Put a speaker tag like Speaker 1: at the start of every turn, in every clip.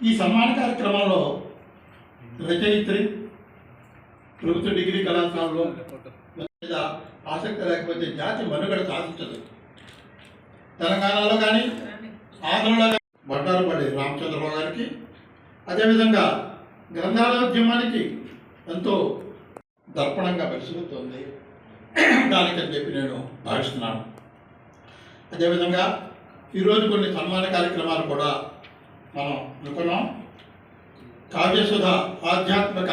Speaker 1: ఈ సమ్మాన కార్యక్రమంలో రచయిత్రి ప్రభుత్వ డిగ్రీ కళాశాలలో మీద ఆసక్తి లేకపోతే జాతి మనుగడ సాధించదు. తెలంగాణలో కానీ ఆంధ్రలో కానీ బండారుపల్లి రామచంద్రరావు గారికి అదేవిధంగా గ్రంథాలయోద్యమానికి ఎంతో దర్పణంగా పరిశీలిస్తుంది. దానికని చెప్పి నేను భావిస్తున్నాను. అదేవిధంగా ఈరోజు కొన్ని సన్మాన కార్యక్రమాలు కూడా మనం అనుకున్నాం. కావ్యసుధ ఆధ్యాత్మిక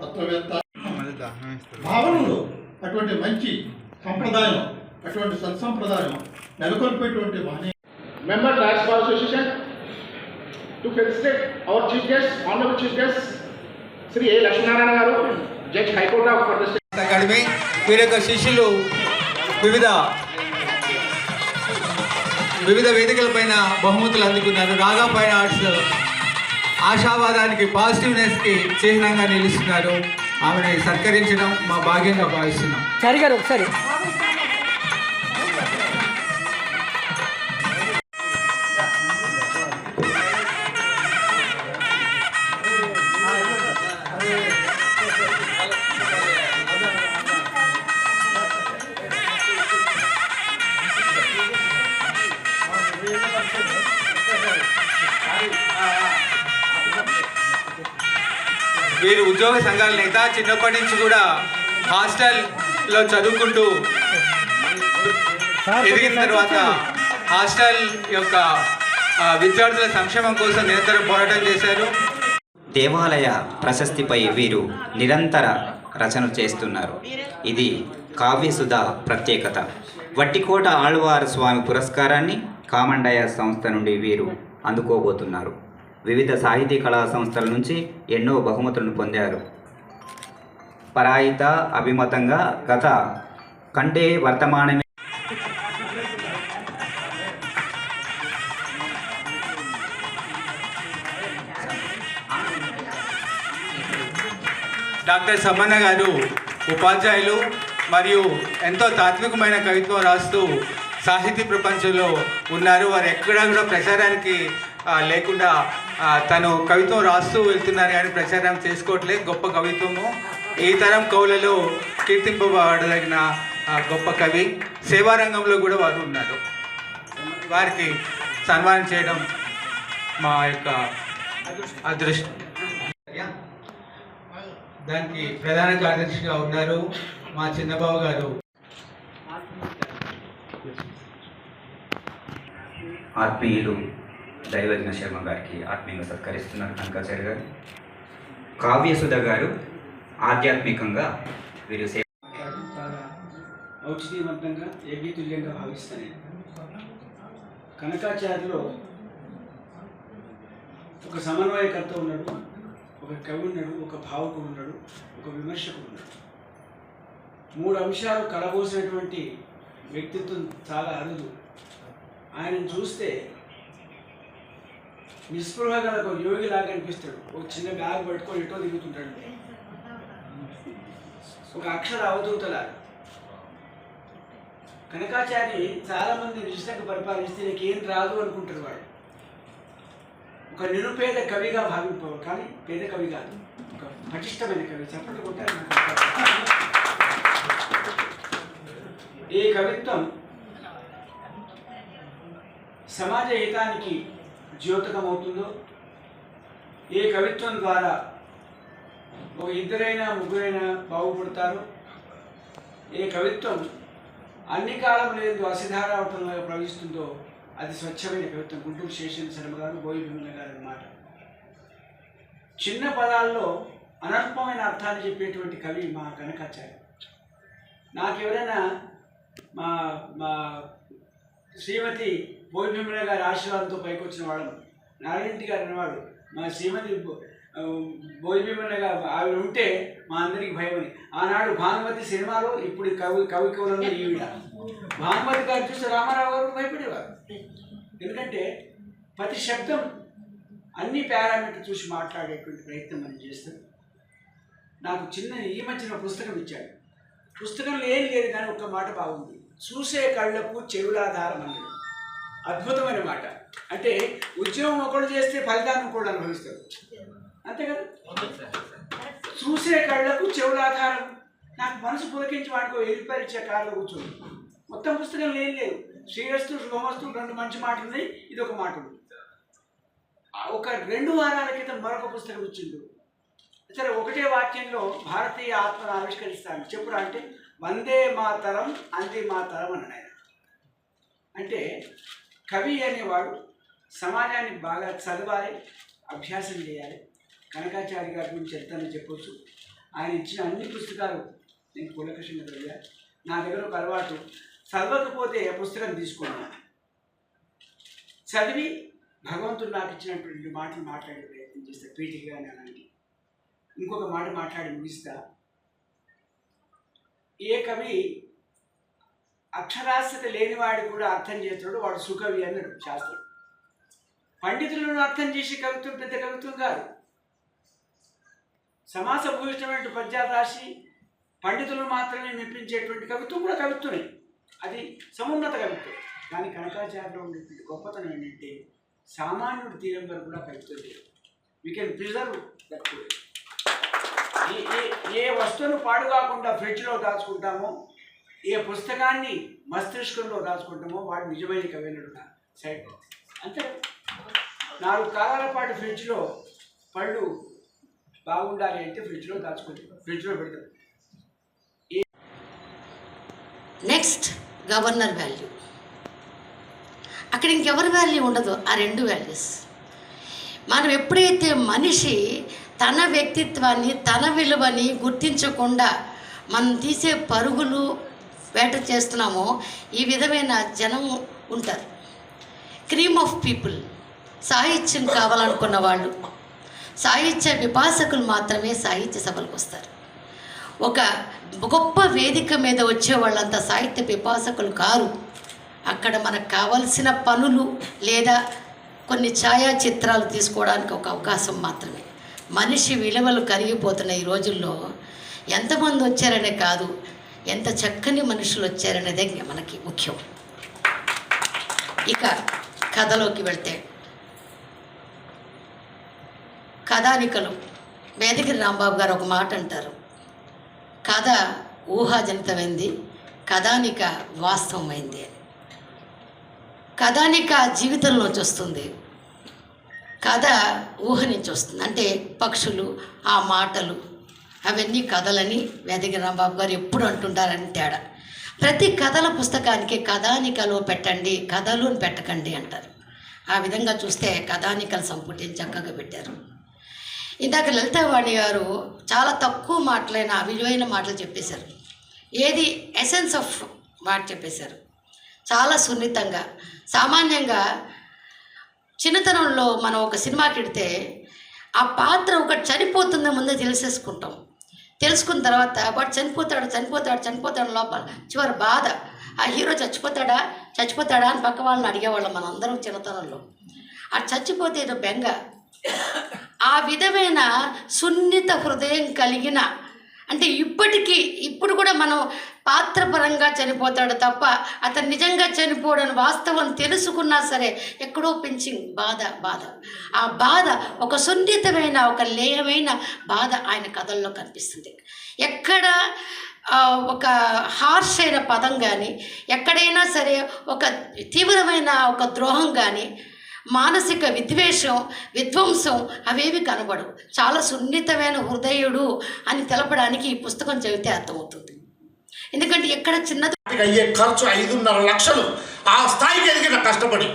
Speaker 1: తత్వవేత్త భావనలు అటువంటి మంచి సంప్రదాయం అటువంటి సత్సంప్రదాయం నెలకొల్పేటువంటి మహనీయ
Speaker 2: member Lions association to felicitate our chief guest honourable chief guest Shri A Lakshminarayana garu judge high court of for dust
Speaker 3: academy వీరి యొక్క శిష్యులు వివిధ వివిధ వేదికల పైన బహుమతులు అందుకున్నారు. రాగా పైన ఆర్ట్స్ ఆశావాదానికి పాజిటివ్నెస్కి చిహ్నంగా నిలుస్తున్నారు. ఆమెను సత్కరించడం మా భాగ్యంగా భావిస్తున్నాం.
Speaker 4: సరిగారు ఒకసారి.
Speaker 3: వీరు ఉద్యోగ సంఘాల నేత చిన్నప్పటి నుంచి కూడా హాస్టల్లో చదువుకుంటూ ఎదిగిన తర్వాత హాస్టల్ యొక్క ఆ, విద్యార్థుల సంక్షేమం కోసం నిరంతరం పోరాటం చేశారు.
Speaker 5: దేవాలయ ప్రశస్తిపై వీరు నిరంతర రచన చేస్తున్నారు. ఇది కావ్యసుధ ప్రత్యేకత. వట్టికోట ఆళ్వార్ స్వామి పురస్కారాన్ని కామండయ సంస్థ నుండి వీరు అందుకోబోతున్నారు. వివిధ సాహితీ కళా సంస్థల నుంచి ఎన్నో బహుమతులను పొందారు. పరాయిత అభిమతంగా గత కంటే వర్తమానమే
Speaker 3: డాక్టర్ సమ్మన్న గారు ఉపాధ్యాయులు మరియు ఎంతో తాత్వికమైన కవిత్వం రాస్తూ సాహితీ ప్రపంచంలో ఉన్నారు. వారు ఎక్కడా కూడా ప్రచారానికి లేకుండా తను కవిత్వం రాస్తూ వెళ్తున్నారు కానీ ప్రచారం చేసుకోవట్లేదు. గొప్ప కవిత్వము. ఈ తరం కవులలో కీర్తింపబడదగిన గొప్ప కవి సేవారంగంలో కూడా వారు ఉన్నారు. వారికి సన్మానం చేయడం మా యొక్క అదృష్టం. దానికి ప్రధాన కార్యదర్శిగా ఉన్నారు మా చిన్నబాబు గారు.
Speaker 5: ఆత్మీయులు దైవజ్ఞ శర్మ గారికి ఆత్మీయంగా సత్కరిస్తున్నారు కనకాచారి గారు. కావ్యసుధ గారు ఆధ్యాత్మికంగా వీరు సేవ
Speaker 6: చాలా ఔచిత్యవంతంగా ఏకీతుల్యంగా భావిస్తాను. కనకాచార్యలో ఒక సమన్వయకర్త ఉన్నాడు ఒక కవి ఉన్నాడు ఒక భావకుడు ఉన్నాడు ఒక విమర్శకుడు ఉన్నాడు. మూడు అంశాలు కలబోసినటువంటి వ్యక్తిత్వం చాలా అరుదు. ఆయనను చూస్తే నిస్పృహ గల ఒక యోగిలాగా అనిపిస్తాడు. ఒక చిన్న బ్యాగ్ పట్టుకొని ఎటో దిగుతుంటాడు. ఒక అక్షర అవధూతలా. కనకాచారి చాలా మంది పరిపాలిస్తే నీకు ఏం రాదు అనుకుంటారు వాడు ఒక నిరుపేద కవిగా భావింపవు కానీ పేద కవి కాదు. ఒక పటిష్టమైన కవి. చెప్పండి కొట్టారు ఈ కవిత్వం సమాజ హితానికి ద్యోతకం అవుతుందో ఏ కవిత్వం ద్వారా ఒక ఇద్దరైనా ముగ్గురైనా బాగుపడతారు? ఏ కవిత్వం అన్ని కాలం లేదు అసిధారావటంలో ప్రవహిస్తుందో? అది స్వచ్ఛమైన కవిత్వం. గుంటూరు శేషన్ శర్మ గారు బోయి గారు అన్నమాట చిన్న పదాల్లో అనర్పమైన అర్థాన్ని చెప్పేటువంటి కవి మా కనకాచార్య నాకెవరైనా మా మా శ్రీమతి బోయి గారి ఆశీర్వాదంతో పైకి వచ్చిన వాళ్ళం నారాయణరెడ్డి గారు అనేవాడు మా శ్రీమతి బో- గారు ఆవిడ ఉంటే మా అందరికి భయం అని ఆనాడు భానుమతి సినిమాలో ఇప్పుడు కవి కవి కవులలో ఈవిడ. భానుమతి గారు చూస్తే రామారావు గారు భయపడేవారు. ఎందుకంటే ప్రతి శబ్దం అన్ని పారామీటర్ చూసి మాట్లాడేటువంటి ప్రయత్నం మనం చేస్తాం. నాకు చిన్న ఈ మధ్యన పుస్తకం ఇచ్చాడు. పుస్తకంలో ఏం లేదు కానీ ఒక్క మాట బాగుంది. చూసే కళ్ళకు చెవులాధారం అన్నాడు అద్భుతమైన మాట. అంటే ఉద్యోగం ఒకడు చేస్తే ఫలితాన్ని కూడా అనుభవిస్తారు. అంతే కదా? చూసే కళ్ళకు చెవులాధారం నాకు మనసు పులకించి వాడుకో ఎరిపరిచే కారులో కూర్చోండి. మొత్తం పుస్తకం ఏం లేదు. శ్రీరస్తు శుభమస్తు రెండు మంచి మాటలు ఉన్నాయి. ఇది ఒక మాట. ఉంది ఒక రెండు వారాల క్రితం మరొక పుస్తకం వచ్చింది. సరే ఒకటే వాక్యంలో భారతీయ ఆత్మను ఆవిష్కరిస్తాను. చెప్పురా అంటే వందే మాతరం అందే మాతరం అని ఆయన. అంటే కవి అనేవాడు సమాజాన్ని బాగా చదవాలి అభ్యాసం చేయాలి. కనకాచారి గారి గురించి చెప్తానని చెప్పొచ్చు. ఆయన ఇచ్చిన అన్ని పుస్తకాలు నేను కులకృష్ణ చదివా నా దగ్గర ఒక అలవాటు చదవకపోతే పుస్తకం తీసుకున్నాను చదివి భగవంతుడు నాకు ఇచ్చినటువంటి మాటలు మాట్లాడే ప్రయత్నం చేస్తే పీఠిగా అలాంటి. ఇంకొక మాట మాట్లాడి ముగిస్తా. ఏ కవి అక్షరాస్యత లేనివాడు కూడా అర్థం చేస్తాడు వాడు సుకవి అన్నాడు శాస్త్రం పండితులను అర్థం చేసే కవిత్వం పెద్ద కవిత్వం కాదు. సమాస భూయిష్టమైన పద్యాలు రాసి పండితులను మాత్రమే మెప్పించేటువంటి కవిత్వం కూడా కవిత్వమే. అది సమున్నత కవిత్వం. కానీ కనకాచార్యంలో ఉండేటువంటి గొప్పతనం ఏంటంటే సామాన్యుడి తీరం వరకు కూడా కవిత్వం లేదు. We can preserve that a a- a వస్తువును పాడు కాకుండా ఫ్రిడ్జ్లో దాచుకుంటామో ఏ పుస్తకాన్ని మస్తిష్కంలో దాచుకుంటామో వాడు నిజమైన కవినడు సైడ్ అంతే. నాలుగు కాలాల పాటు ఫ్రిడ్జ్లో పళ్ళు బాగుండాలి అంటే ఫ్రిడ్జ్లో దాచుకుంటాం. ఫ్రిడ్జ్లో పెడతాం.
Speaker 7: Next governor value. అక్కడ ఇంకెవరి వాల్యూ ఉండదు? ఆ రెండు వాల్యూస్. మనం ఎప్పుడైతే మనిషి తన వ్యక్తిత్వాన్ని తన విలువని గుర్తించకుండా మనం తీసే పరుగులు వేట చేస్తున్నామో ఈ విధమైన జనం ఉంటారు. క్రీమ్ ఆఫ్ పీపుల్ సాహిత్యం కావాలనుకున్న వాళ్ళు. సాహిత్య విభాసకులు మాత్రమే సాహిత్య సభలకు వస్తారు. ఒక గొప్ప వేదిక మీద వచ్చే వాళ్ళంతా సాహిత్య విపాసకులు కారు. అక్కడ మనకు కావలసిన పనులు లేదా కొన్ని ఛాయాచిత్రాలు తీసుకోవడానికి ఒక అవకాశం మాత్రమే. మనిషి విలువలు కరిగిపోతున్న ఈ రోజుల్లో ఎంతమంది వచ్చారనే కాదు ఎంత చక్కని మనుషులు వచ్చారనేదే మనకి ముఖ్యం. ఇక కథలోకి వెళ్తే కథానికలు వేదగిరి రాంబాబు గారు ఒక మాట అంటారు. కథ ఊహాజనితమైంది కథానిక వాస్తవమైంది అని. కథానిక జీవితంలోంచి వస్తుంది కథ ఊహ నుంచి వస్తుంది. అంటే పక్షులు ఆ మాటలు అవన్నీ కథలని వేదగిరి రాంబాబు గారు ఎప్పుడు అంటుంటారని తేడా. ప్రతి కథల పుస్తకానికి కథానికలో పెట్టండి కథలు పెట్టకండి అంటారు. ఆ విధంగా చూస్తే కథానికలు సంపుటిని చక్కగా పెట్టారు. ఇందాక లలితవాణి గారు చాలా తక్కువ మాటలైన విలువైన మాటలు చెప్పేశారు. ఏది? ఎసెన్స్ ఆఫ్ మాట చెప్పేశారు. చాలా సున్నితంగా సామాన్యంగా చిన్నతనంలో మనం ఒక సినిమాకి వెడితే ఆ పాత్ర ఒకటి చనిపోతుందో ముందే తెలిసేసుకుంటాం. తెలుసుకున్న తర్వాత వాడు చనిపోతాడు చనిపోతాడు చనిపోతాడు లోపల. చివరి బాధ ఆ హీరో చచ్చిపోతాడా చచ్చిపోతాడా అని పక్క వాళ్ళని అడిగేవాళ్ళం మన అందరం చిన్నతనంలో. ఆ చచ్చిపోతే బెంగ. ఆ విధమైన సున్నిత హృదయం కలిగిన అంటే ఇప్పటికీ ఇప్పుడు కూడా మనం పాత్రపరంగా చనిపోతాడు తప్ప అతను నిజంగా చనిపోవడని వాస్తవం తెలుసుకున్నా సరే ఎక్కడో పెంచింగ్ బాధ బాధ. ఆ బాధ ఒక సున్నితమైన ఒక లేయమైన బాధ ఆయన కథల్లో కనిపిస్తుంది. ఎక్కడ ఒక హార్ష్ అయిన పదం కానీ ఎక్కడైనా సరే ఒక తీవ్రమైన ఒక ద్రోహం కానీ మానసిక విద్వేషం విధ్వంసం అవేవి కనబడవు. చాలా సున్నితమైన హృదయుడు అని తెలపడానికి ఈ పుస్తకం చదివితే అర్థమవుతుంది. ఎందుకంటే ఎక్కడ చిన్నది
Speaker 1: అయ్యే ఖర్చు ఐదున్నర లక్షలు. ఆ స్థాయికి ఎదిగిన కష్టపడి.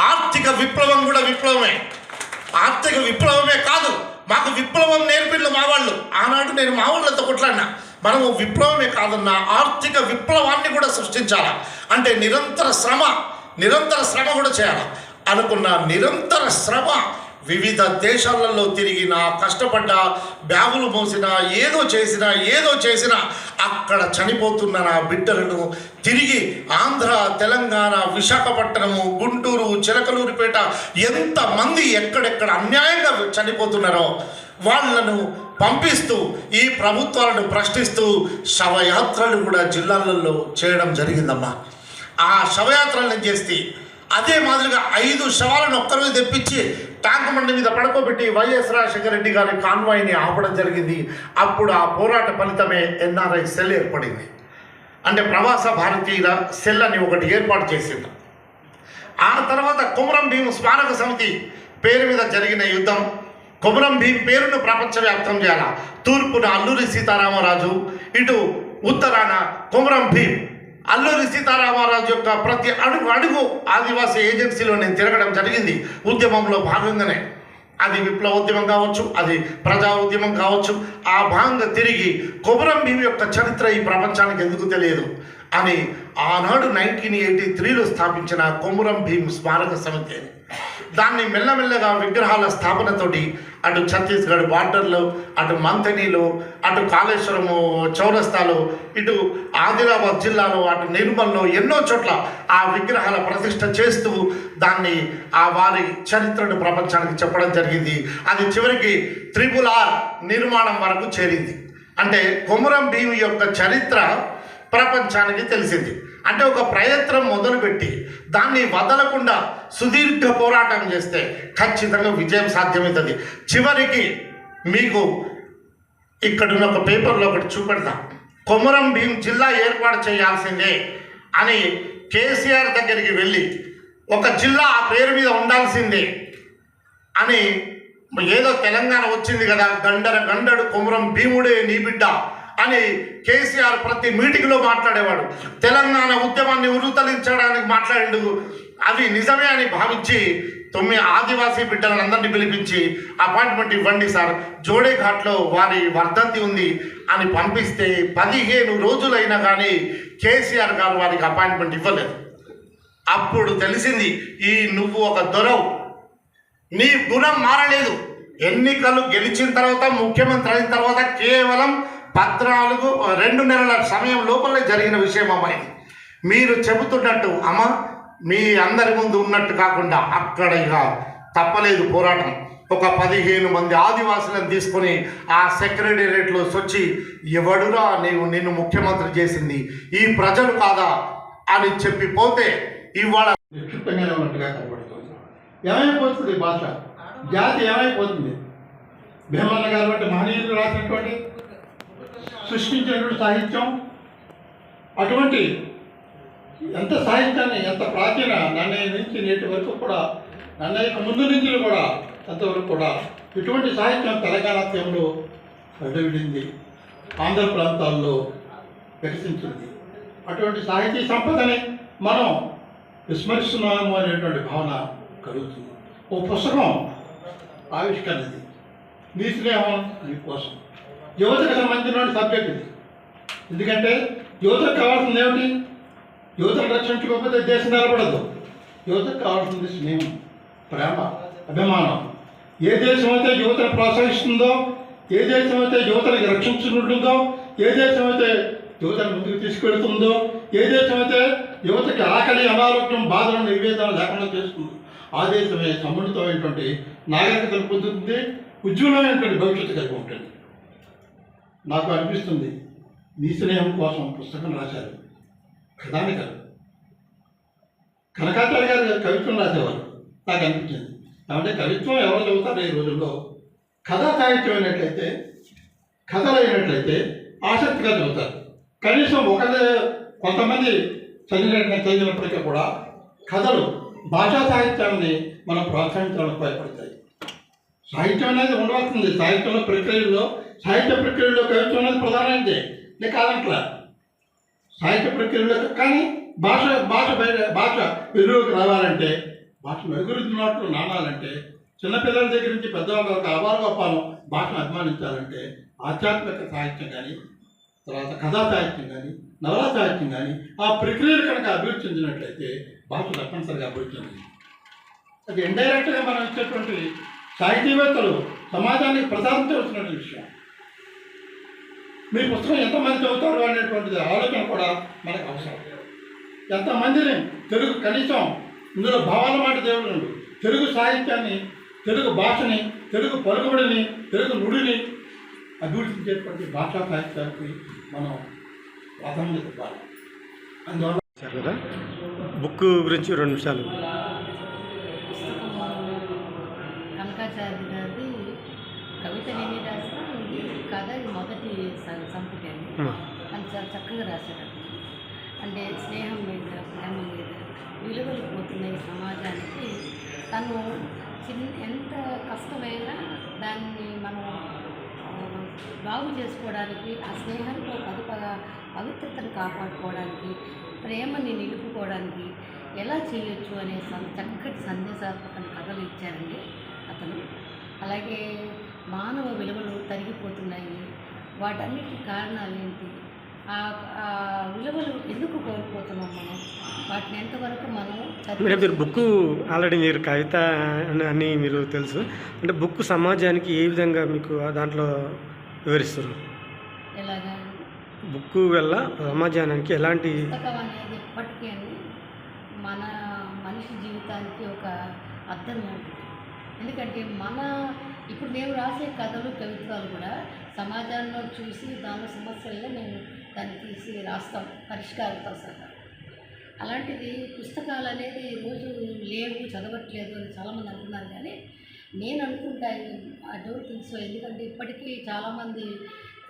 Speaker 1: ఆర్థిక విప్లవం కూడా విప్లవమే. ఆర్థిక విప్లవమే కాదు మాకు విప్లవం నేర్పిళ్ళు మా వాళ్ళు. ఆనాడు నేను మా వాళ్ళతో కొట్లాడినా. మనము విప్లవమే కాదన్న ఆర్థిక విప్లవాన్ని కూడా సృష్టించాలి? అంటే నిరంతర శ్రమ నిరంతర శ్రమ కూడా చేయాలి? అనుకున్న నిరంతర శ్రమ వివిధ దేశాలలో తిరిగినా కష్టపడ్డ బ్యాగులు మోసినా ఏదో చేసినా ఏదో చేసినా అక్కడ చనిపోతున్న నా బిడ్డలను తిరిగి ఆంధ్ర తెలంగాణ విశాఖపట్నము గుంటూరు చిలకలూరిపేట ఎంతమంది ఎక్కడెక్కడ అన్యాయంగా చనిపోతున్నారో వాళ్ళను పంపిస్తూ ఈ ప్రభుత్వాలను ప్రశ్నిస్తూ శవయాత్రలు కూడా జిల్లాలలో చేయడం జరిగిందమ్మా. ఆ శవయాత్రలను చేస్తే అదే మాదిరిగా ఐదు శవాలను ఒక్కరోజు తెప్పించి ట్యాంక్ బండి మీద పడుకోబెట్టి వైఎస్ రాజశేఖర రెడ్డి గారి కాన్వాయ్ని ఆపడం జరిగింది. అప్పుడు ఆ పోరాట ఫలితమే ఎన్ఆర్ఐ సెల్ ఏర్పడింది. అంటే ప్రవాస భారతీయుల సెల్ అని ఒకటి ఏర్పాటు చేసింది. ఆ తర్వాత కుమరం భీం స్మారక సమితి పేరు మీద జరిగిన యుద్ధం. కుమరం భీం పేరును ప్రపంచవ్యాప్తం చేయాల? తూర్పున అల్లూరి సీతారామరాజు ఇటు ఉత్తరాన కొమరం భీం. అల్లూరి సీతారామరాజు యొక్క ప్రతి అడుగు అడుగు ఆదివాసీ ఏజెన్సీలో నేను తిరగడం జరిగింది. ఉద్యమంలో భాగంగానే. అది విప్లవ ఉద్యమం కావచ్చు అది ప్రజా ఉద్యమం కావచ్చు ఆ భాగంగా తిరిగి కొమరం భీం యొక్క చరిత్ర ఈ ప్రపంచానికి ఎందుకు తెలియదు అని ఆనాడు నైన్టీన్ ఎయిటీ త్రీలో స్థాపించిన కొమురం భీం స్మారక సమితి. దాన్ని మెల్లమెల్లగా విగ్రహాల స్థాపనతోటి అటు ఛత్తీస్గఢ్ బార్డర్లో అటు మంథనీలో అటు కాళేశ్వరము చౌరస్తాలో ఇటు ఆదిలాబాద్ జిల్లాలో అటు నిర్మల్లో ఎన్నో చోట్ల ఆ విగ్రహాల ప్రతిష్ట చేస్తూ దాన్ని ఆ వారి చరిత్రను ప్రపంచానికి చెప్పడం జరిగింది. అది చివరికి త్రిపుల్ ఆర్ నిర్మాణం వరకు చేరింది. అంటే కొమురం భీమి యొక్క చరిత్ర ప్రపంచానికి తెలిసింది. అంటే ఒక ప్రయత్నం మొదలుపెట్టి దాన్ని వదలకుండా సుదీర్ఘ పోరాటం చేస్తే ఖచ్చితంగా విజయం సాధ్యమవుతుంది. చివరికి మీకు ఇక్కడున్న ఒక పేపర్లో ఒకటి చూపెడతా. కొమరం భీం జిల్లా ఏర్పాటు చేయాల్సిందే అని కేసీఆర్ దగ్గరికి వెళ్ళి ఒక జిల్లా ఆ పేరు మీద ఉండాల్సిందే అని ఏదో తెలంగాణ వచ్చింది కదా గండర గండడు కొమరం భీముడే నీ బిడ్డ అని కేసీఆర్ ప్రతి మీటింగ్లో మాట్లాడేవాడు. తెలంగాణ ఉద్యమాన్ని ఉరుతలించడానికి మాట్లాడిండు. అవి నిజమే అని భావించి తొమ్మిది ఆదివాసీ బిడ్డలందరినీ పిలిపించి అపాయింట్మెంట్ ఇవ్వండి సార్. జోడేఘాట్లో వారి వర్ధంతి ఉంది అని పంపిస్తే పదిహేను రోజులైనా కానీ కేసీఆర్ గారు వారికి అపాయింట్మెంట్ ఇవ్వలేదు. అప్పుడు తెలిసింది ఈ నువ్వు ఒక దొరవు. నీ గుణం మారలేదు. ఎన్నికలు గెలిచిన తర్వాత ముఖ్యమంత్రి అయిన తర్వాత కేవలం పద్నాలుగు రెండు నెలల సమయం లోపలే జరిగిన విషయం అమ్మా ఇది. మీరు చెబుతున్నట్టు అమ్మ మీ అందరి ముందు ఉన్నట్టు కాకుండా అక్కడ ఇక తప్పలేదు పోరాటం. ఒక పదిహేను మంది ఆదివాసులను తీసుకొని ఆ సెక్రటేరియట్లో వచ్చి ఎవడురా నీవు నిన్ను ముఖ్యమంత్రి చేసింది? ఈ ప్రజలు కాదా? అని చెప్పి పోతే ఇవాళ
Speaker 8: విక్షిప్తంగానే ఉన్నట్టుగా కనబడుతుంది. ఏమైపోతుంది భాష? జాతి ఏమైపోతుంది? భీమన్న గారు వంటి మహనీయులు రాసినటువంటి సృష్టించినటువంటి సాహిత్యం? అటువంటి ఎంత సాహిత్యాన్ని ఎంత ప్రాచీన నన్నయ్య నుంచి నేటి వరకు కూడా నన్నయ్యకు ముందు నుంచి కూడా అంతవరకు కూడా ఇటువంటి సాహిత్యం తెలంగాణ తీయంలో అడ్డవిడింది ఆంధ్ర ప్రాంతాల్లో వికసించింది. అటువంటి సాహితీ సంపదని మనం విస్మరిస్తున్నాము అనేటువంటి భావన కలుగుతుంది. ఓ పుస్తకం ఆవిష్కరణది. నీ స్నేహం నీ కోసం. యువతకు సంబంధించిన సబ్జెక్ట్ ఇది. ఎందుకంటే యువతకు కావాల్సింది ఏమిటి? యువతను రక్షించుకోకపోతే దేశం నిలబడదు. యువతకు కావాల్సింది స్నేహం ప్రేమ అభిమానం. ఏ దేశం అయితే యువతను ప్రోత్సహిస్తుందో ఏ దేశం అయితే యువతను రక్షించుకుంటుందో ఏ దేశం అయితే యువతను ముందుకు తీసుకెళ్తుందో ఏ దేశం అయితే యువతకి ఆకలి అనారోగ్యం బాధలు నిర్వేదన లేకుండా చేస్తుంది ఆ దేశమే సమున్నతమైనటువంటి నాగరికతను పొందుతుంది ఉజ్వలమైనటువంటి భవిష్యత్తు కలిగి ఉంటుంది. నాకు అనిపిస్తుంది నీ స్నేహం కోసం పుస్తకం రాశారు. కథానికలు. కనకాచార్య గారు కవిత్వం రాసేవారు. నాకు అనిపించింది. కాబట్టి కవిత్వం ఎవరు చదువుతారు ఈ రోజుల్లో? కథా సాహిత్యం అయినట్లయితే కథలు అయినట్లయితే ఆసక్తిగా చదువుతారు. కనీసం ఒకదే కొంతమంది చదివిన చదివినప్పటికీ కూడా కథలు భాషా సాహిత్యాన్ని మనం ప్రోత్సహించడానికి ఉపయోగపడతాయి సాహిత్యం అనేది ఉండవలసింది. సాహిత్యంలో ప్రక్రియల్లో సాహిత్య ప్రక్రియలో కవిత్వం అనేది ప్రధానమైనది నేను కాదంట్లా. సాహిత్య ప్రక్రియలో కానీ భాష భాష బయట భాష వెలుగులోకి రావాలంటే భాష మెరుగురుతున్నట్లు నానాలంటే చిన్నపిల్లల దగ్గర నుంచి పెద్దవాళ్ళ వరకు అపారగోపాలం భాషను అభిమానించాలంటే ఆధ్యాత్మిక సాహిత్యం కానీ తర్వాత కథా సాహిత్యం కానీ నవలా సాహిత్యం కానీ ఆ ప్రక్రియలు కనుక అభివృద్ధి చెందినట్లయితే భాష తప్పనిసరిగా అభివృద్ధి చెందింది అది ఇండైరెక్ట్గా మనం ఇచ్చేటువంటి సాహితీవేత్తలు సమాజానికి ప్రసాదించవలసిన విషయం. మీ పుస్తకం ఎంతమంది చదువుతారు అనేటువంటిది ఆలోచన కూడా మనకు అవసరం. ఎంతమందిని తెలుగు కనీసం ఇందులో భావాల మాట దేవుడు తెలుగు సాహిత్యాన్ని తెలుగు భాషని తెలుగు పలుకుబడిని తెలుగు నుడిని అభివృద్ధి చేసేటువంటి భాషా సాహిత్యానికి మనం ప్రాధాన్యత ఇవ్వాలి. అందువల్ల
Speaker 9: కదా? బుక్ గురించి రెండు నిమిషాలు
Speaker 4: కనకాచార్య గారిది కవిత నేను రాసిన ఇది కథ ఇది మొదటి స- సంపుటి అండి
Speaker 9: Hmm.
Speaker 4: అని చాలా చక్కగా రాశారు. అంటే స్నేహం మీద ప్రేమ మీద విలువలు పోతున్నాయి సమాజానికి. తను చిన్న ఎంత కష్టమైనా దాన్ని మనం బాగు చేసుకోవడానికి ఆ స్నేహంతో పది పవిత్రతను కాపాడుకోవడానికి ప్రేమని నిలుపుకోవడానికి ఎలా చేయొచ్చు అనే సం- చక్కటి సందేశాత్మకమైన కథలు ఇచ్చారండి అతను. అలాగే మానవ విలువలు తరిగిపోతున్నాయి. వాటన్నిటి కారణాలు ఏంటి ఆ విలువలు ఎందుకు కోల్పోతున్నాం మనం? వాటిని ఎంతవరకు మనం
Speaker 9: మేడం మీరు బుక్ ఆల్రెడీ మీరు కవిత అని- మీరు తెలుసు. అంటే బుక్ సమాజానికి ఏ విధంగా మీకు దాంట్లో వివరిస్తారు
Speaker 4: ఎలాగా?
Speaker 9: బుక్ వల్ల సమాజానికి ఎలాంటి
Speaker 4: పుస్తకం అనేది ఎప్పటికీ అండి మన మనిషి జీవితానికి ఒక అర్థం లాంటిది ఎందుకంటే మన ఇప్పుడు మేము రాసే కథలు కవిత్వాలు కూడా సమాజంలో చూసి దాని సమస్యల్లో మేము దాన్ని తీసి రాస్తాం పరిష్కారంతో సహా. అలాంటిది పుస్తకాలు అనేది రోజు లేవు చదవట్లేదు అని చాలామంది అంటున్నారు కానీ నేను అనుకుంటా ఐ డోంట్ థింక్ సో ఎందుకంటే ఇప్పటికీ చాలామంది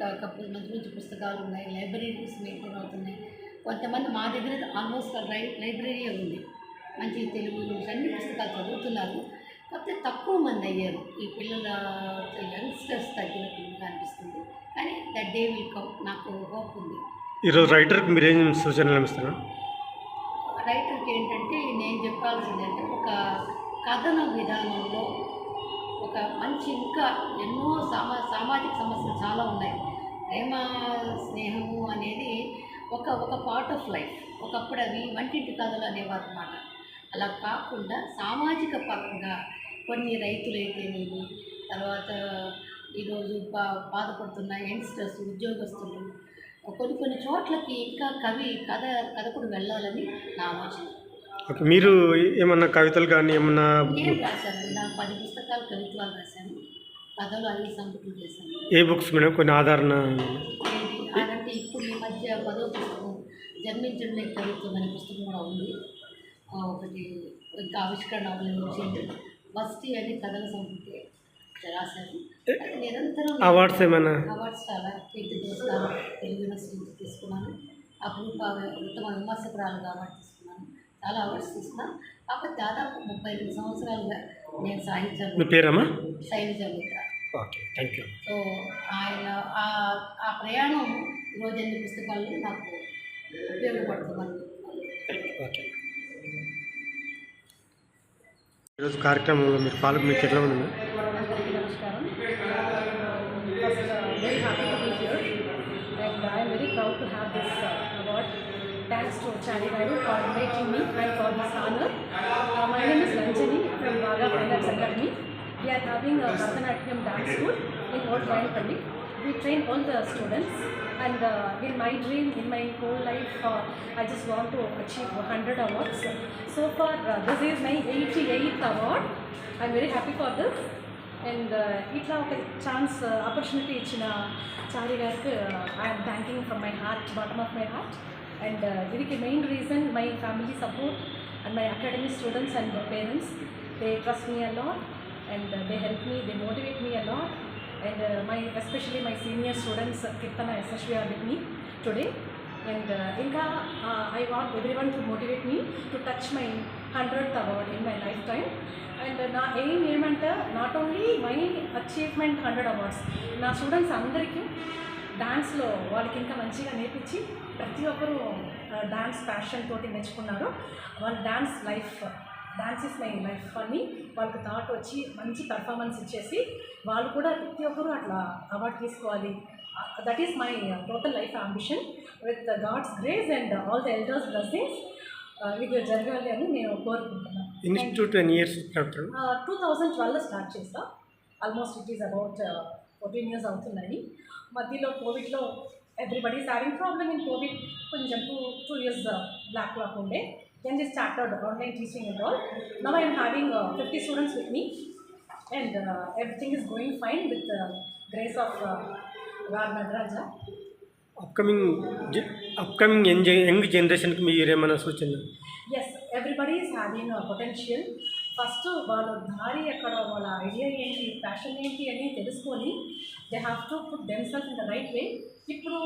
Speaker 4: మంచి మంచి పుస్తకాలు ఉన్నాయి లైబ్రరీస్ మెయింటైన్ అవుతున్నాయి. కొంతమంది మా దగ్గర ఆల్మోస్ట్ లై లైబ్రరీ ఉంది. మంచి తెలుగు అన్ని పుస్తకాలు చదువుతున్నారు. కాకపోతే తక్కువ మంది అయ్యారు. ఈ పిల్లల యంగ్స్టర్స్ తగ్గినట్టు అనిపిస్తుంది. కానీ దట్ డే విల్ కమ్. నాకు హోప్ ఉంది.
Speaker 9: ఈరోజు రైటర్కి మీరేం సూచనలు ఇస్తారు?
Speaker 4: రైటర్కి ఏంటంటే నేను చెప్పాల్సింది అంటే ఒక కథన విధానంలో ఒక మంచి ఇంకా ఎన్నో సామా సామాజిక సమస్యలు చాలా ఉన్నాయి. ప్రేమ స్నేహము అనేది ఒక ఒక పార్ట్ ఆఫ్ లైఫ్ ఒకప్పుడు అవి వంటింటి కథలు అనేవారు అన్నమాట అలా కాకుండా సామాజిక పరంగా కొన్ని రైతులైతేనేమి తర్వాత ఈరోజు బా బాధపడుతున్న యంగ్స్టర్స్ ఉద్యోగస్తులు కొన్ని కొన్ని చోట్లకి ఇంకా కవి కథ కథకుడు వెళ్ళాలని నా ఆలోచన
Speaker 9: ఓకే మీరు ఏమన్నా కవితలు కానీ ఏమన్నా
Speaker 4: నేను రాశాను నా పది పుస్తకాలు కవిత్వాలు రాశాను. కథలు అన్ని సంపుట్లు చేశాను.
Speaker 9: ఏ బుక్స్ మేడం? కొన్ని ఆదరణ
Speaker 4: ఏది? అదంటే ఇప్పుడు ఈ మధ్య పదో పుస్తకం జన్మించడమే కవిత్వం అనే పుస్తకం కూడా ఉంది. ఒకటి ఇంకా ఆవిష్కరణ వస్తి అని కథల రాశాను అది నిరంతరం
Speaker 9: అవార్డ్స్ ఏమైనా
Speaker 4: అవార్డ్స్ చాలా కీర్తి పురస్కారం తెలుగు యూనివర్సిటీ తీసుకున్నాను. అప్పుడు ఉత్తమ విమర్శకురాలుగా అవార్డు తీసుకున్నాను. చాలా అవార్డ్స్ తీసుకున్నాను కాకపోతే దాదాపు ముప్పై రెండు సంవత్సరాలుగా నేను సాహిత్యం
Speaker 9: పేరమ్మా?
Speaker 4: Shailaja Mitra
Speaker 9: okay thank you
Speaker 4: so ఆయన ఆ- ప్రయాణం ఈరోజు ఎన్ని పుస్తకాలు నాకు ఉపయోగపడుతుందని
Speaker 9: ఓకే. ఈరోజు కార్యక్రమంలో మీరు టు మీకు ఎట్లా ఉంది
Speaker 10: thanks to Chari garu for inviting me and for this honour my name is Ranjani from బాగా fine arts academy We are having a Bharatanatyam dance school in Old We train all the students and uh, in my dream, in my whole life, uh, I just want to achieve 100 awards. So far, uh, this is my 88th award. I'm very happy for this. And ఇట్లా ఒక chance opportunity ఇచ్చిన చారి గారికి I am thanking from my heart bottom of my heart and దీనికి main reason my family support and my academy students and parents they trust me a lot and they help me they motivate me And my especially my senior students Keerthana SSV are with me today and ఇంకా I want every one to motivate me to touch my hundred award in my life time and నా aim ఏమంటే not only my achievement hundred awards నా students అందరికీ డాన్స్లో వాళ్ళకి ఇంకా మంచిగా నేర్పించి ప్రతి ఒక్కరూ డాన్స్ ప్యాషన్ తోటి నేర్చుకున్నారు. వాళ్ళ dance life dance is my life అని వాళ్ళకి థాట్ వచ్చి మంచి పర్ఫార్మెన్స్ ఇచ్చేసి వాళ్ళు కూడా ప్రతి ఒక్కరూ అట్లా అవార్డు తీసుకోవాలి. That is my total life ambition with God's grace and all the elders blessings ఇది జరగాలి అని నేను కోరుకుంటున్నాను.
Speaker 9: ఇన్స్టిట్యూట్ ఎన్ని ఇయర్స్
Speaker 10: టూ థౌజండ్ ట్వెల్వ్లో స్టార్ట్ చేసా. Almost it is about fourteen years అవుతున్నాయి. మధ్యలో కోవిడ్లో everybody having problem in COVID. కొంచెం two two years black clock ఉండే. Then the started online teaching and all now I'm having fifty students with me and everything is going fine with grace of RAR Nataraja
Speaker 9: upcoming upcoming young young జనరేషన్కి మీరు ఏమైనా సూచన
Speaker 10: yes everybody is having potential first వాళ్ళ దారి ఎక్కడ వాళ్ళ idea ఏంటి passion ఏంటి అని తెలుసుకొని they have to put themselves in the right way ఇప్పుడు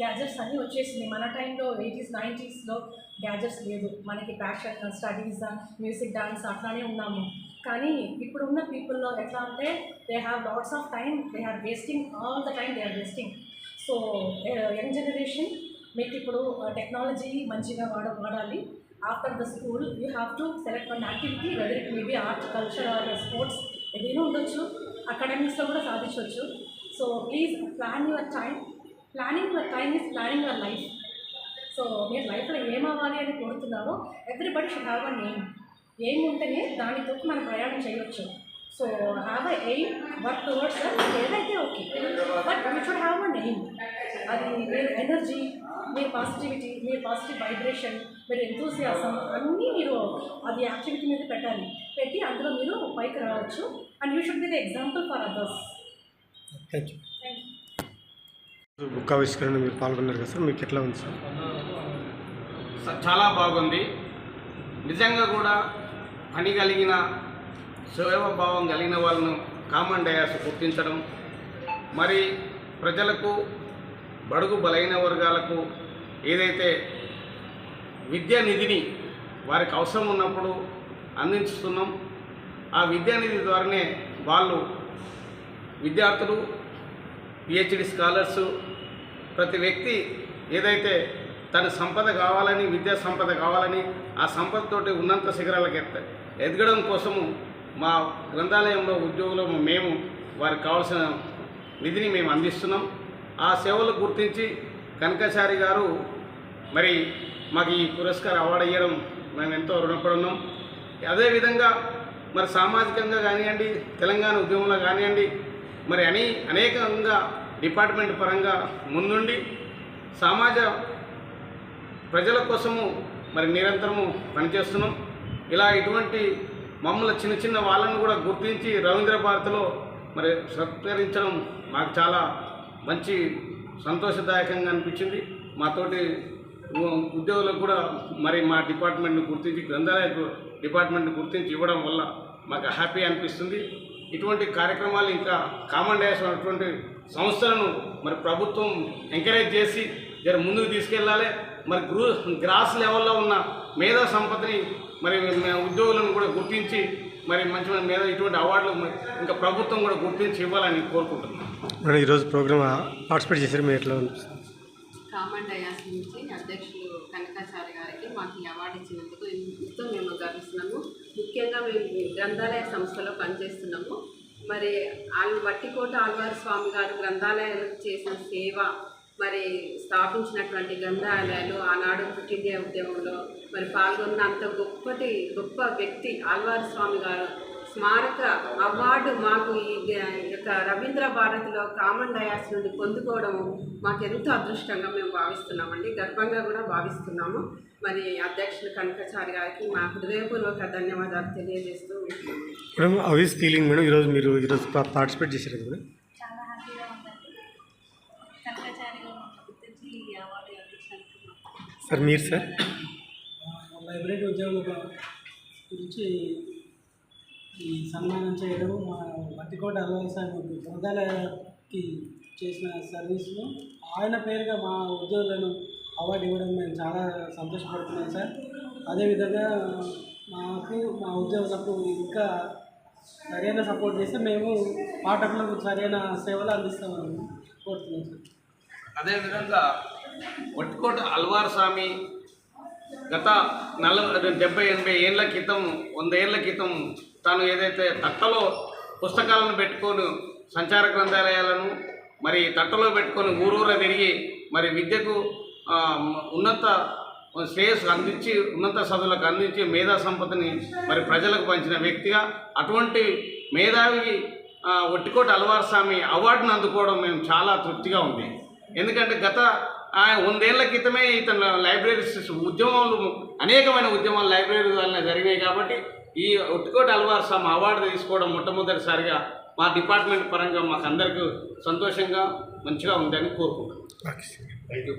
Speaker 10: గ్యాజెట్స్ అన్నీ వచ్చేసింది. మన టైంలో ఎయిటీస్ నైంటీస్లో గ్యాజెట్స్ లేదు. మనకి ప్యాషన్ స్టడీస్ మ్యూజిక్ డాన్స్ అట్లానే ఉన్నాము. కానీ ఇప్పుడు ఉన్న పీపుల్లో ఎట్లా అంటే they have lots of time they are wasting all the time they are wasting so young generation మీకు ఇప్పుడు టెక్నాలజీ మంచిగా వాడ వాడాలి. After the school you have to select one activity whether it maybe art culture or sports ఏదైనా ఉండొచ్చు. అకాడమిక్స్లో కూడా సాధించవచ్చు so please plan your time planning your time is planning our life so మీరు లైఫ్లో ఏమవ్వాలి అని కోరుతున్నారో everybody should have a name aim ఉంటేనే దానితో మనం ప్రయాణం చేయొచ్చు so have a aim work towards ఏదైతే okay but you should have a name అది మీరు ఎనర్జీ మీ పాజిటివిటీ మీ పాజిటివ్ వైబ్రేషన్ మీరు ఎంతూసియాసం అన్నీ మీరు అది యాక్టివిటీ మీద పెట్టాలి. పెట్టి అందులో మీరు పైకి రావచ్చు. And you should be the example for others
Speaker 9: thank you book ఆవిష్కరణ మీరు పాల్గొన్నారు కదా సార్ మీకు ఎట్లా ఉంది సార్?
Speaker 11: చాలా బాగుంది. నిజంగా కూడా పని కలిగిన సేవాభావం కలిగిన వాళ్ళను కామన్ డయాస్ గుర్తించడం మరి ప్రజలకు బడుగు బలైన వర్గాలకు ఏదైతే విద్యా నిధిని వారికి అవసరం ఉన్నప్పుడు అందించుతున్నాం ఆ విద్యానిధి ద్వారానే వాళ్ళు విద్యార్థులు పిహెచ్డి స్కాలర్సు ప్రతి వ్యక్తి ఏదైతే తన సంపద కావాలని విద్యా సంపద కావాలని ఆ సంపదతోటి ఉన్నంత శిఖరాలకు ఎత్త ఎదగడం కోసము మా గ్రంథాలయంలో ఉద్యోగులు మేము వారికి కావాల్సిన నిధిని మేము అందిస్తున్నాం. ఆ సేవలు గుర్తించి కనకచారి గారు మరి మాకు ఈ పురస్కారం అవార్డు ఇవ్వడం మేము ఎంతో రుణపడి ఉన్నాం అదేవిధంగా మరి సామాజికంగా కానివ్వండి తెలంగాణ ఉద్యమంలో కానివ్వండి మరి అని అనేకంగా డిపార్ట్మెంట్ పరంగా ముందుండి సమాజ ప్రజల కోసము మరి నిరంతరము పనిచేస్తున్నాం. ఇలా ఇటువంటి మమ్మల్ని చిన్న చిన్న వాళ్ళను కూడా గుర్తించి రవీంద్ర భారతిలో మరి సత్కరించడం మాకు చాలా మంచి సంతోషదాయకంగా అనిపించింది. మాతోటి ఉద్యోగులకు కూడా మరి మా డిపార్ట్మెంట్ని గుర్తించి గ్రంథాలయ డిపార్ట్మెంట్ని గుర్తించి ఇవ్వడం వల్ల మాకు హ్యాపీ అనిపిస్తుంది. ఇటువంటి కార్యక్రమాలు ఇంకా కామన్ డేస్ అటువంటి సంస్థలను మరి ప్రభుత్వం ఎంకరేజ్ చేసి జర ముందుకు తీసుకెళ్ళాలి. మరి గ్రూ గ్రాస్ లెవెల్లో ఉన్న మేధా సంపత్తిని మరి మే- ఉద్యోగులను కూడా గుర్తించి మరి మంచి మంచి మేధ ఇటువంటి అవార్డులు ఇంకా ప్రభుత్వం కూడా గుర్తించి ఇవ్వాలని కోరుకుంటున్నాను.
Speaker 9: మేడం ఈరోజు ప్రోగ్రామ్ పార్టిసిపేట్ చేశారు మీరు ఎట్లా
Speaker 12: కామన్ డయాస్ నుంచి అధ్యక్షులు కనకాచారి గారికి మాకు ఈ అవార్డు ఇచ్చినందుకు ఎంతో మేము గర్విస్తున్నాము ముఖ్యంగా మేము గ్రంథాలయ సంస్థలో పనిచేస్తున్నాము. మరి ఆల్ వట్టికోట ఆళ్వారి స్వామి గారు గ్రంథాలయాలకు చేసిన సేవ మరి స్థాపించినటువంటి గ్రంథాలయాలు ఆనాడు క్విట్ ఉద్యమంలో మరి పాల్గొన్న అంత గొప్పటి గొప్ప వ్యక్తి ఆళ్వారి స్వామి గారు. స్మారక అవార్డు మాకు ఈ యొక్క రవీంద్ర భారతిలో కామన్ డయాస్ నుండి పొందుకోవడం మాకు ఎంతో అదృష్టంగా మేము భావిస్తున్నామండి. గర్వంగా కూడా భావిస్తున్నాము. మరి అధ్యక్షులు కనకచారి గారికి మా హృదయపూర్వక ధన్యవాదాలు తెలియజేస్తూ
Speaker 9: మేడం ఈస్ ఫీలింగ్ మేడం? ఈరోజు మీరు ఈరోజు పార్టిసిపేట్ చేశారు కదా
Speaker 10: చాలా హ్యాపీగా ఉందండి. కనకాచారి
Speaker 9: సార్ మీరు సార్?
Speaker 6: లైబ్రరీ ఉద్యోగుల గురించి సన్మానం చేయడం మా మట్టికోట అలవాసామి గ్రంథాలయానికి చేసిన సర్వీస్లో ఆయన పేరుగా మా ఉద్యోగులను అవార్డు ఇవ్వడం మేము చాలా సంతోషపడుతున్నాం సార్. అదేవిధంగా మాకు మా ఉద్యోగులకు ఇంకా సరైన సపోర్ట్ చేస్తే మేము పాఠకులకు సరైన సేవలు అందిస్తామని కోరుతున్నాం సార్.
Speaker 11: అదేవిధంగా ఒట్టికోట అల్వార్ స్వామి గత నలభై డెబ్బై ఎనభై ఏళ్ళ క్రితం వంద ఏళ్ళ క్రితం తను ఏదైతే తట్టలో పుస్తకాలను పెట్టుకొని సంచార గ్రంథాలయాలను మరి తట్టలో పెట్టుకొని ఊరూర తిరిగి మరి విద్యకు ఉన్నత శ్రేయస్సు అందించి ఉన్నత చదువులకు అందించి మేధా సంపదని మరి ప్రజలకు పంచిన వ్యక్తిగా అటువంటి మేధావి ఆ, ఒట్టికోట అల్వార్ స్వామి అవార్డును అందుకోవడం మేము చాలా తృప్తిగా ఉంది. ఎందుకంటే గత వందేళ్ళ క్రితమే ఇతను లైబ్రరీస్ ఉద్యమాలు అనేకమైన ఉద్యమాలు లైబ్రరీ వల్ల జరిగినాయి కాబట్టి ఈ ఒట్టుకోట అల్వార్ సమ్ అవార్డు తీసుకోవడం మొట్టమొదటిసారిగా మా డిపార్ట్మెంట్ పరంగా మాకు అందరికీ సంతోషంగా మంచిగా ఉందని కోరుకుంటున్నాం.
Speaker 1: Thank you